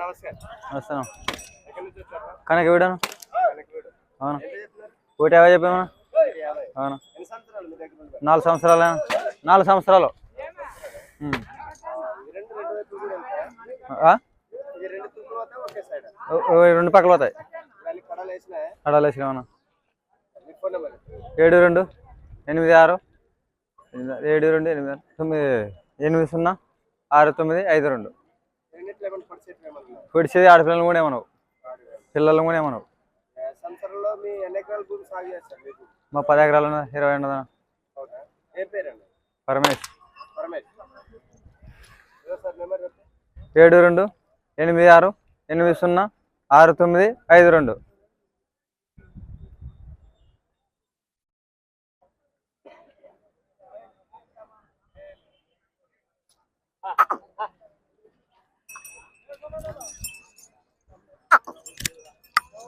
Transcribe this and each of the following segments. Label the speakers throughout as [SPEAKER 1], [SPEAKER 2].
[SPEAKER 1] నమస్కారం
[SPEAKER 2] వస్తాను కనక అవును? ఒకటి యాభై చెప్పామా అవును? నాలుగు సంవత్సరాలు నాలుగు సంవత్సరాలు.
[SPEAKER 1] రెండు
[SPEAKER 2] పక్కలు పక్కల పోతాయి.
[SPEAKER 1] దానికి కడలు
[SPEAKER 2] ఏడు రెండు ఎనిమిది ఆరు. ఏడు రెండు ఎనిమిది ఆరు, తొమ్మిది ఎనిమిది సున్నా. ఆరు తొమ్మిది ఐదు రెండు. పొడిచేది ఆడపిల్లలు కూడా ఏమన్నావు పిల్లలు కూడా ఏమన్నావు
[SPEAKER 1] సంవత్సరంలో మీ
[SPEAKER 2] పది ఎకరాలు? ఇరవై
[SPEAKER 1] పేరండి?
[SPEAKER 2] పరమేష్. ఏడు రెండు ఎనిమిది ఆరు ఎనిమిది సున్నా ఆరు తొమ్మిది ఐదు రెండు.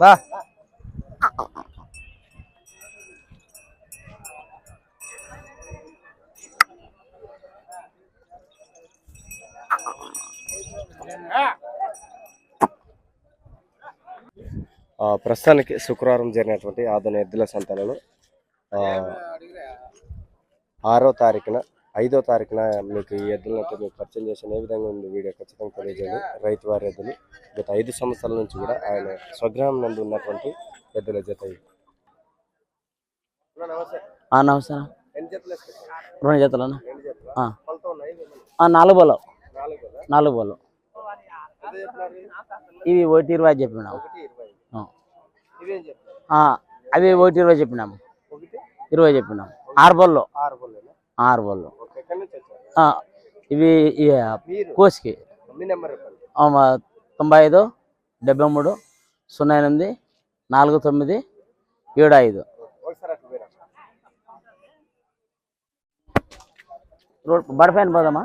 [SPEAKER 2] బా.
[SPEAKER 1] ఆ, ప్రస్తుతానికి శుక్రవారం జరిగినటువంటి ఆదరణ ఎద్దుల సంతలలో ఆరో తారీఖున ఐదో తారీఖున మీకు ఈ ఎద్దులను అయితే మీకు పరిచయం చేసిన ఏ విధంగా ఉంది వీడియో ఖచ్చితంగా తెలియజేయండి. రైతు వారి ఎద్దులు గత ఐదు సంవత్సరాల నుంచి కూడా ఆయన స్వగ్రామం నందు ఉన్నటువంటి ఎద్దుల జత జతలు
[SPEAKER 3] రెండు
[SPEAKER 1] జతలు
[SPEAKER 3] నాలుగు బోలు.
[SPEAKER 1] నాలుగు
[SPEAKER 3] బోలు. ఇవి ఒకటి ఇరవై చెప్పినాము అవి ఒకటి ఇరవై చెప్పినాము ఇరవై చెప్పినాము ఆరు బోళ్ళు.
[SPEAKER 1] ఆరు బొల్లేనా
[SPEAKER 3] ఇవి కోసికి తొంభై ఐదు డెబ్బై మూడు సున్నా ఎనిమిది నాలుగు తొమ్మిది ఏడు ఐదు రోడ్ బడపైన పోదామా?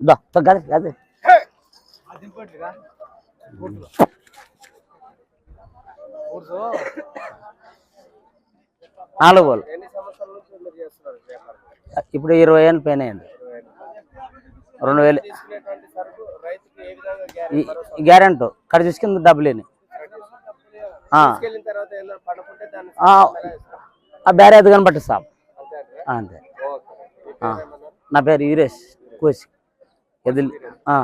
[SPEAKER 3] దా నాలుగు ఇప్పుడు ఇరవై ఏళ్ళు పైన అయింది. రెండు వేలు.
[SPEAKER 1] గ్యారెంటీ
[SPEAKER 3] ఇక్కడ తీసుకుంది డబ్బులేని బేరే కనబట్టి సాబ్.
[SPEAKER 1] అంతే?
[SPEAKER 3] నా పేరు ఈరేష్. కోసి. எதில் ஆ.